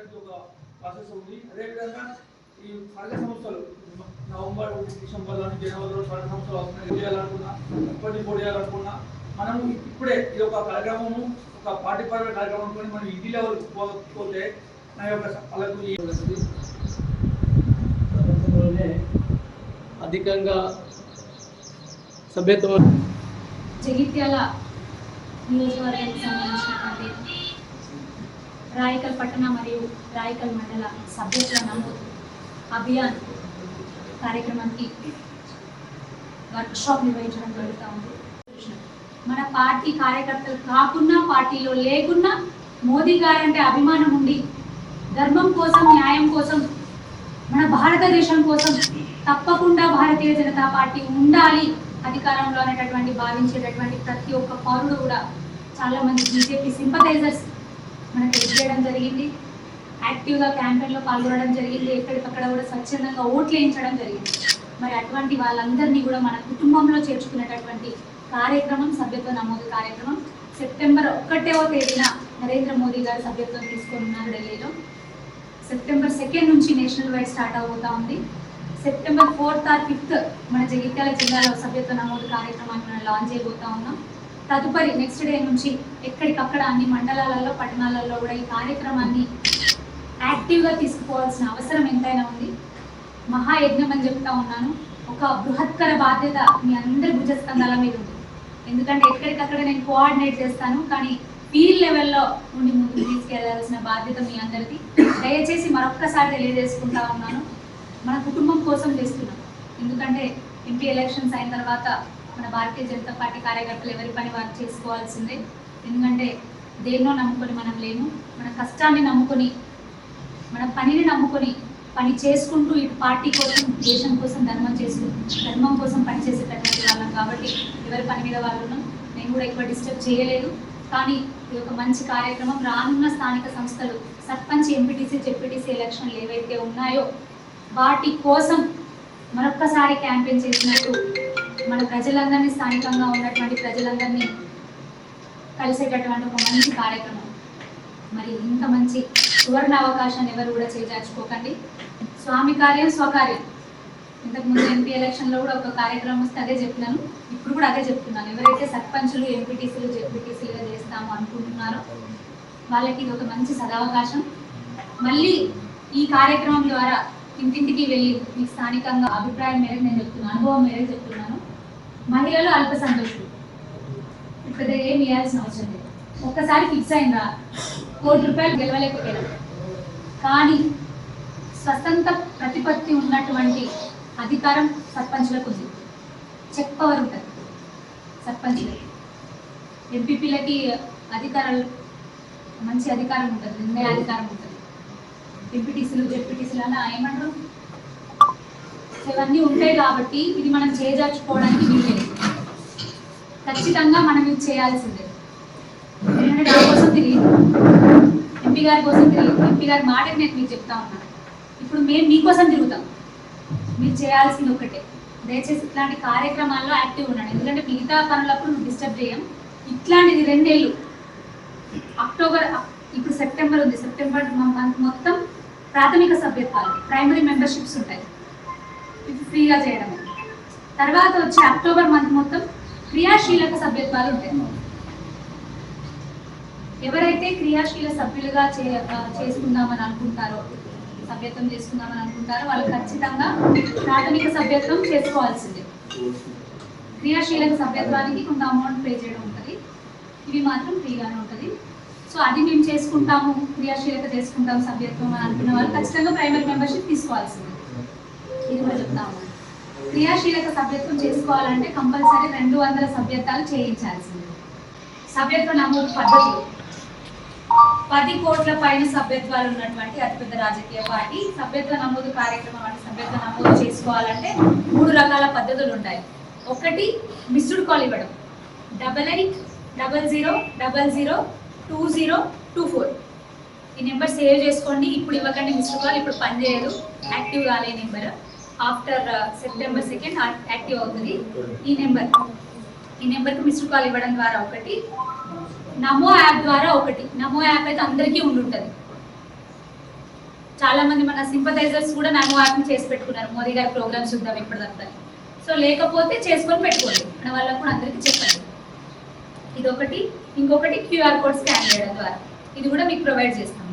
చేయడానికి ఒక ప్రాసెస్ ఉంది. అదేవిధంగా ఈ సర్గ సంస్థలు నవంబర్ డిసెంబర్లో జనవరిలో సర్గ సంస్థలు వస్తున్నాయి. చేయాలనుకున్నా ఇప్పటి పోటీ చేయాలనుకున్నా మనం ఇప్పుడే ఇది ఒక కార్యక్రమము ఒక పార్టీ పరమైన కార్యక్రమం అనుకొని మనం ఇంటి లెవెల్ పోతే నా యొక్క అధికంగా సభ్యత్వం జగిత్యాల నియోజకవర్గానికి సంబంధించినటువంటి రాయకల్ పట్టణ మరియు రాయకల్ మండల సభ్యత్వ నమోదు అభియాన్ కార్యక్రమానికి వర్క్షాప్ నిర్వహించడం జరుగుతూ ఉంది. మన పార్టీ కార్యకర్తలు కాకున్నా పార్టీలో లేకున్నా మోదీ గారంటే అభిమానం ఉండి ధర్మం కోసం న్యాయం కోసం మన భారతదేశం కోసం తప్పకుండా భారతీయ జనతా పార్టీ ఉండాలి అధికారంలో అనేటటువంటి భావించేటటువంటి ప్రతి ఒక్క పౌరుడు కూడా చాలా మంది బీజేపీ సింపథైజర్స్ మనం హెల్ప్ చేయడం జరిగింది. యాక్టివ్గా క్యాంపెయిన్లో పాల్గొనడం జరిగింది. ఎక్కడికక్కడ కూడా స్వచ్ఛందంగా ఓట్లు వేయించడం జరిగింది. మరి అటువంటి వాళ్ళందరినీ కూడా మన కుటుంబంలో చేర్చుకునేటటువంటి కార్యక్రమం సభ్యత్వ నమోదు కార్యక్రమం సెప్టెంబర్ ఒకటవ తేదీన నరేంద్ర మోదీ గారు సభ్యత్వం తీసుకొని ఉన్నారు ఢిల్లీలో. సెప్టెంబర్ సెకండ్ నుంచి నేషనల్ వైడ్ స్టార్ట్ అవుతా ఉంది. సెప్టెంబర్ ఫోర్త్ ఆర్ ఫిఫ్త్ మన జగిత్యాల జిల్లాలో సభ్యత్వ నమోదు కార్యక్రమాన్ని మనం లాంచ్ చేయబోతా ఉన్నాం. తదుపరి నెక్స్ట్ డే నుంచి ఎక్కడికక్కడ అన్ని మండలాలలో పట్టణాలలో కూడా ఈ కార్యక్రమాన్ని యాక్టివ్గా తీసుకుపోవాల్సిన అవసరం ఎంతైనా ఉంది. మహాయజ్ఞం అని చెప్తా ఉన్నాను. ఒక బృహత్కర బాధ్యత మీ అందరి భుజస్కంధాల మీద ఉంది. ఎందుకంటే ఎక్కడికక్కడ నేను కోఆర్డినేట్ చేస్తాను కానీ ఫీల్డ్ లెవెల్లో నుండి ముందుకు తీసుకెళ్ళాల్సిన బాధ్యత మీ అందరిది. దయచేసి మరొక్కసారి తెలియజేసుకుంటా ఉన్నాను. మన కుటుంబం కోసం చేస్తున్నాం. ఎందుకంటే ఎంపీ ఎలక్షన్స్ అయిన తర్వాత మన భారతీయ జనతా పార్టీ కార్యకర్తలు ఎవరి పని వారు చేసుకోవాల్సిందే. ఎందుకంటే దేన్నో నమ్ముకొని మనం లేము. మన కష్టాన్ని నమ్ముకొని మన పనిని నమ్ముకొని పని చేసుకుంటూ ఇటు పార్టీ కోసం దేశం కోసం ధర్మం చేసు ధర్మం కోసం పనిచేసేటటువంటి వాళ్ళం కాబట్టి ఎవరి పని మీద వాళ్ళు ఉన్నాం. నేను కూడా ఎక్కువ డిస్టర్బ్ చేయలేదు. కానీ ఇది ఒక మంచి కార్యక్రమం రానున్న స్థానిక సంస్థలు సర్పంచ్ ఎంపీటీసీ జెడ్పీటీసీ ఎలక్షన్లు ఏవైతే ఉన్నాయో వాటి కోసం మరొక్కసారి క్యాంపెయిన్ చేసినట్టు మన ప్రజలందరినీ స్థానికంగా ఉన్నటువంటి ప్రజలందరినీ కలిసేటటువంటి ఒక మంచి కార్యక్రమం. మరి ఇంత మంచి సువర్ణ అవకాశాన్ని ఎవరు కూడా చేజార్చుకోకండి. స్వామి కార్యం స్వకార్యం. ఇంతకుముందు ఎంపీ ఎలక్షన్లో కూడా ఒక కార్యక్రమం వస్తే అదే చెప్పినాను. ఇప్పుడు కూడా అదే చెప్తున్నాను. ఎవరైతే సర్పంచులు ఎంపీటీసీలు జెడ్పీటీసీలుగా చేస్తాము అనుకుంటున్నారో వాళ్ళకి ఇది ఒక మంచి సదవకాశం. మళ్ళీ ఈ కార్యక్రమం ద్వారా ఇంటింటికి వెళ్ళి మీ స్థానికంగా అభిప్రాయం మేరకు నేను చెప్తున్నాను అనుభవం మేరకు చెప్తున్నాను. మహిళలు అల్ప సంతోషులు. ఇప్పుడు ఏం ఇవ్వాల్సిన అవసరం లేదు. ఒక్కసారి ఫిక్స్ అయిందా? కోటి రూపాయలు గెలవలేకపోయారు. కానీ స్వతంత్ర ప్రతిపత్తి ఉన్నటువంటి అధికారం సర్పంచ్లకు ఉంది. చెక్ పవర్ ఉంటుంది సర్పంచ్లకి ఎంపీపీలకి అధికారాలు మంచి అధికారం ఉంటుంది నిర్ణయ అధికారం ఉంటుంది. ఎంపీటీసీలు జెడ్పీటీసీలు అలా ఏమంటారు? ఇవన్నీ ఉంటాయి కాబట్టి ఇది మనం చేజార్చుకోవడానికి వీలేదు ఖచ్చితంగా మనం ఇది చేయాల్సిందే. ఎందుకంటే నా కోసం తిరిగి ఎంపీ గారి కోసం తిరిగి ఎంపీ గారి మాటకి నేను మీకు చెప్తా ఉన్నాను ఇప్పుడు మేము మీకోసం తిరుగుతాం. మీరు చేయాల్సింది ఒకటే. దయచేసి ఇట్లాంటి కార్యక్రమాల్లో యాక్టివ్ ఉన్నాడు ఎందుకంటే మిగతా పనులప్పుడు నువ్వు డిస్టర్బ్ చేయం ఇట్లాంటిది రెండేళ్ళు. అక్టోబర్ ఇప్పుడు సెప్టెంబర్ ఉంది. సెప్టెంబర్ మంత్ మొత్తం ప్రాథమిక సభ్యత్వాలు ప్రైమరీ మెంబర్షిప్స్ ఉంటాయి. ఫ్రీగా చేయడం తర్వాత వచ్చే అక్టోబర్ మంత్ మొత్తం క్రియాశీలక సభ్యత్వాలు ఉంటాయి. ఎవరైతే క్రియాశీల సభ్యులుగా చే చేసుకుందామని అనుకుంటారో సభ్యత్వం చేసుకుందామని అనుకుంటారో వాళ్ళు ఖచ్చితంగా ప్రాథమిక సభ్యత్వం చేసుకోవాల్సిందే. క్రియాశీలక సభ్యత్వానికి కొంత అమౌంట్ పే చేయడం ఉంటుంది. ఇవి మాత్రం ఫ్రీగానే ఉంటుంది. సో అది మేము చేసుకుంటాము క్రియాశీలక చేసుకుంటాం సభ్యత్వం అని అనుకున్న వాళ్ళు ఖచ్చితంగా ప్రైమరీ మెంబర్షిప్ తీసుకోవాల్సింది. ఇది కూడా చెప్తాము. క్రియాశీలక సభ్యత్వం చేసుకోవాలంటే కంపల్సరీ రెండు వందల సభ్యత్వాలు చేయించాల్సిందే. సభ్యత్వ నమోదు పద్ధతులు పది కోట్ల పైన సభ్యత్వాలు ఉన్నటువంటి అతిపెద్ద రాజకీయ పార్టీ సభ్యత్వ నమోదు కార్యక్రమం అంటే సభ్యత్వ నమోదు చేసుకోవాలంటే మూడు రకాల పద్ధతులు ఉంటాయి. ఒకటి మిస్డ్ కాల్ ఇవ్వడం. Double eight double zero double zero two zero two four. ఈ నెంబర్ సేవ్ చేసుకోండి. ఇప్పుడు ఇవ్వకండి మిస్డ్ కాల్ ఇప్పుడు పనిచేయదు యాక్టివ్ కాలే number. After September second active అవుతుంది. ఈ నెంబర్. ఈ నెంబర్కి మిస్డ్ కాల్ ఇవ్వడం ద్వారా ఒకటి నమో యాప్ ద్వారా ఒకటి. నమో యాప్ అయితే అందరికీ ఉండుంటుంది. చాలా మంది మన సింపథైజర్స్ కూడా నమో యాప్ని చేసి పెట్టుకున్నారు. మోదీ గారి ప్రోగ్రామ్స్ చూద్దాం ఇప్పటిదంతా. సో లేకపోతే చేసుకొని పెట్టుకోండి. మన వాళ్ళకు కూడా అందరికీ చెప్పండి. ఇది ఒకటి ఇంకొకటి క్యూఆర్ కోడ్ స్కాన్ చేయడం ద్వారా. ఇది కూడా మీకు ప్రొవైడ్ చేస్తాం.